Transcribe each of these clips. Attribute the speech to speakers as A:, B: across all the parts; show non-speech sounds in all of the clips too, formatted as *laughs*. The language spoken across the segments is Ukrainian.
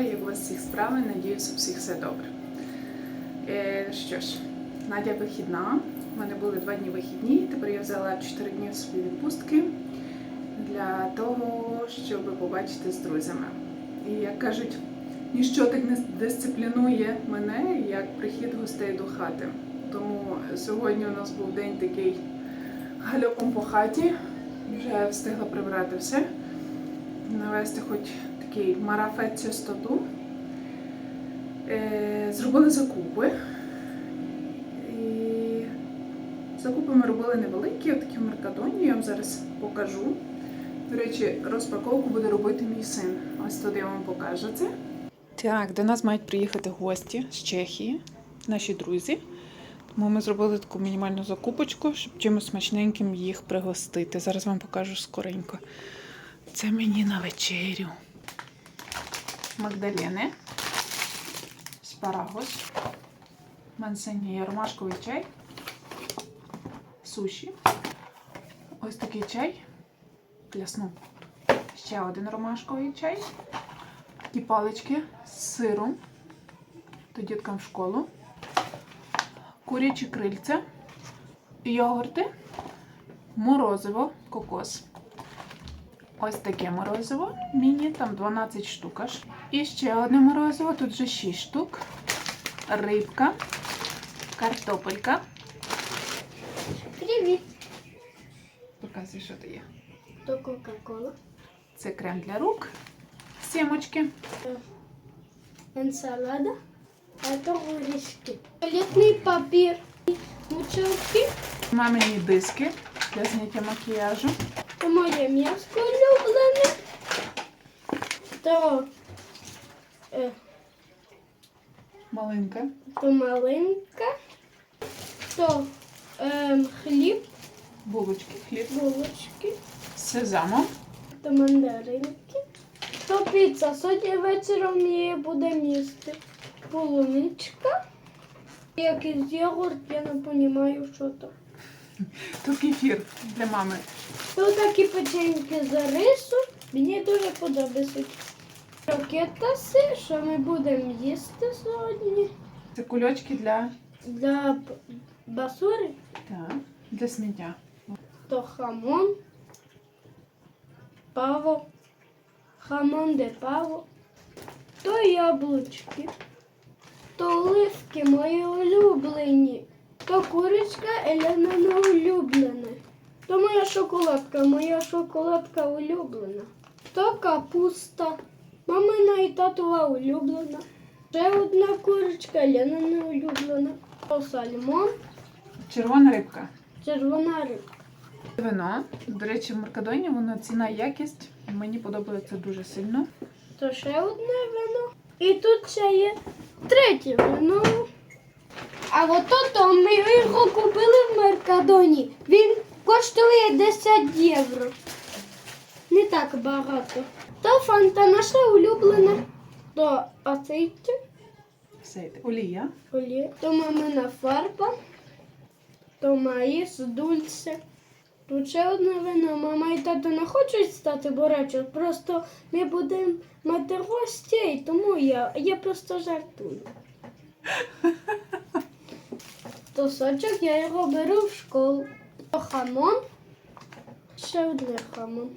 A: вітаю, як всіх справи. Надіюся, у всіх все добре. Е, що ж, Надя вихідна. У мене були два дні вихідні. Тепер я взяла 4 дні собі відпустки для того, щоб побачити з друзями. І як кажуть, ніщо так не дисциплінує мене, як прихід гостей до хати. Тому сьогодні у нас був день такий гальопом по хаті. Вже встигла прибрати все навести хоч такий марафет чистоту. Е, зробили закупи. І закупи ми робили невеликі, такі в Меркадоні, я вам зараз покажу. До речі, розпаковку буде робити мій син. Ось туди я вам покажу це. Так, до нас мають приїхати гості з Чехії, наші друзі. Тому ми зробили таку мінімальну закупочку, щоб чимось смачненьким їх пригостити. Зараз вам покажу скоренько. Це мені на вечерю. Магдалини, спарагос, мансені ромашковий чай, суші. Ось такий чай для. Ще один ромашковий чай. Такі палички з сиром. То діткам в школу. Курячі крильця, йогурти, морозиво, кокос. Ось таке морозиво. Міні, там 12 штук аж. І ще одне морозиво, тут вже 6 штук. Рибка, картопелька.
B: Привіт!
A: Показуй, що то є.
B: То Кока-Кола,
A: Це крем для рук, сімочки,
B: енсалада, а то горішки. Туалетний папір, мучалки,
A: мамині диски для зняття макіяжу.
B: Моє м'яско улюблене, то, е,
A: Малинка,
B: то малинка, то ем, хліб,
A: булочки, хліб
B: булочки,
A: сезамом.
B: то мандаринки, то піца. Сьогодні вечором її буде місти. Полуничка. Якийсь йогурт, я не розумію, що то.
A: То кефір для мами.
B: То такі печеньки з рису. Мені дуже подобається. Ракетаси, що ми будемо їсти сьогодні.
A: Це кульочки для,
B: Для басури,
A: так, для сміття.
B: то хамон, паво, хамон де паво, то яблучки, то оливки мої улюблені, то курочка Елена не улюблена. То моя шоколадка, моя шоколадка улюблена. То капуста, мамина і татова улюблена. Ще одна курочка Елена не улюблена. То сальмон,
A: Червона рибка.
B: червона рибка.
A: Вино. До речі, в Меркадоні воно ціна якість. Мені подобається дуже сильно.
B: То ще одне вино. І тут ще є третє вино. А от то ми його купили в Меркадоні. Він коштує 10 євро. Не так багато. То фанта наша улюблена. То ацейті,
A: Все, олія.
B: олія, то мамина фарба, то маїс, дульце. Тут ще одне вино. Мама і тато не хочуть стати боречо. Просто ми будемо мати гостей, тому я, я просто жартую. *laughs* То сочок я його беру в школу. Хамон. Ще одне хамон.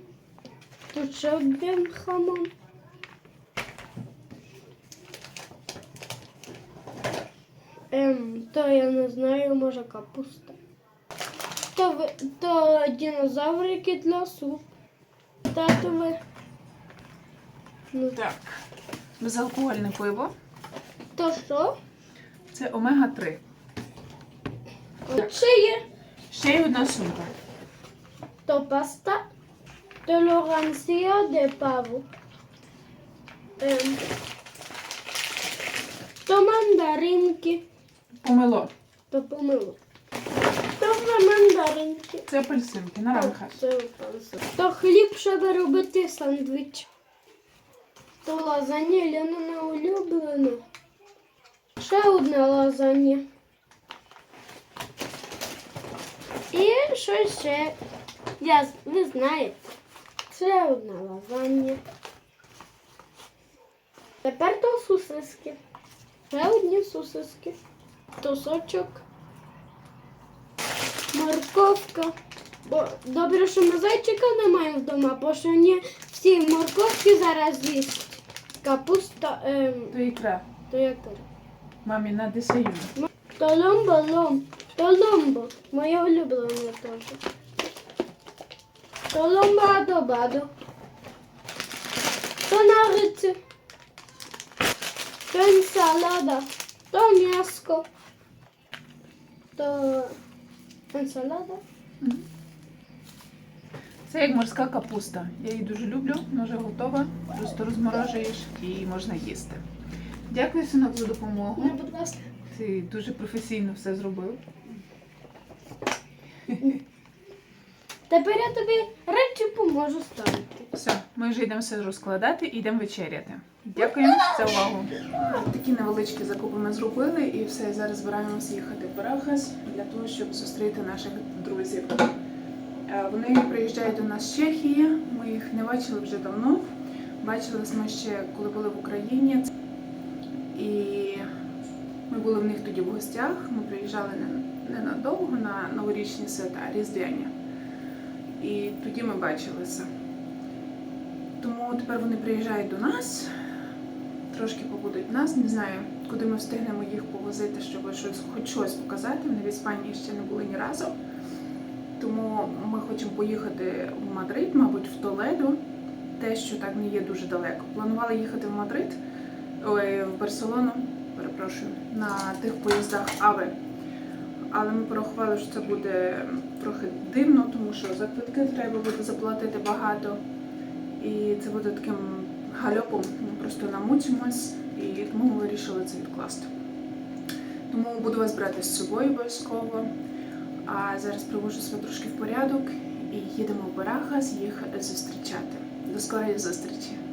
B: Тут ще один хамон. Ем, то я не знаю, може капуста. То, то динозаврики для суп. Татове. Ну,
A: Так. Безалкогольне пиво.
B: то що?
A: Це омега-3.
B: Ще є.
A: Ще й одна сумка.
B: То паста. Толеранція де паво. Ем, то мандаринки.
A: Помело.
B: То помило. То вже мандаринки.
A: Це апельсинки, наранха.
B: Це панцир. То хліб, щоб робити сандвіч. То лазанья Лена не улюблена. Ще одне лазанья. І що ще? Я, з- ви знаєте. Ще одне лазанья. Тепер то сусиски. Ще одні сусиски. Тосочок. Морковка. Бо добре, що ми зайчика не маємо вдома, бо що не всі морковки зараз з'їсть. Капуста, ем,
A: То ікра.
B: то як?
A: Мамі на десаю.
B: Толомбо, лом. Толомбо. Моє улюблене теж. Толомбо адобадо. То нариці. То інсалада. То м'яско. То інсалада.
A: Це як морська капуста. Я її дуже люблю, вона вже готова. Просто розморожуєш і можна їсти. Дякую, синок, за допомогу.
B: Ну, будь ласка.
A: Ти дуже професійно все зробив.
B: Тепер я тобі речі поможу ставити.
A: Все, ми вже йдемо все розкладати і йдемо вечеряти. Дякую за увагу. Такі невеличкі закупи ми зробили і все. Зараз збираємося їхати в Барахас для того, щоб зустріти наших друзів. Е, Вони приїжджають до нас з Чехії. Ми їх не бачили вже давно. Бачились ми ще коли були в Україні. І були в них тоді в гостях. Ми приїжджали не- ненадовго на новорічні свята, різдвяні. І тоді ми бачилися. Тому тепер вони приїжджають до нас, трошки побудуть в нас. Не знаю, куди ми встигнемо їх повозити, щоб щось, хоч щось показати. Вони в Іспанії ще не були ні разу. Тому ми хочемо поїхати в Мадрид, мабуть, в Толедо, те, що так не є дуже далеко. Планували їхати в Мадрид, ой, в Барселону, перепрошую, на тих поїздах Аве. Але ми порахували, що це буде трохи дивно, тому що за квитки треба буде заплатити багато. І це буде таким гальопом. Ми просто намучимось, і тому ми вирішили це відкласти. Тому буду вас брати з собою обов'язково. А зараз привожу себе трошки в порядок і їдемо в Барахас їх зустрічати. До скорої зустрічі!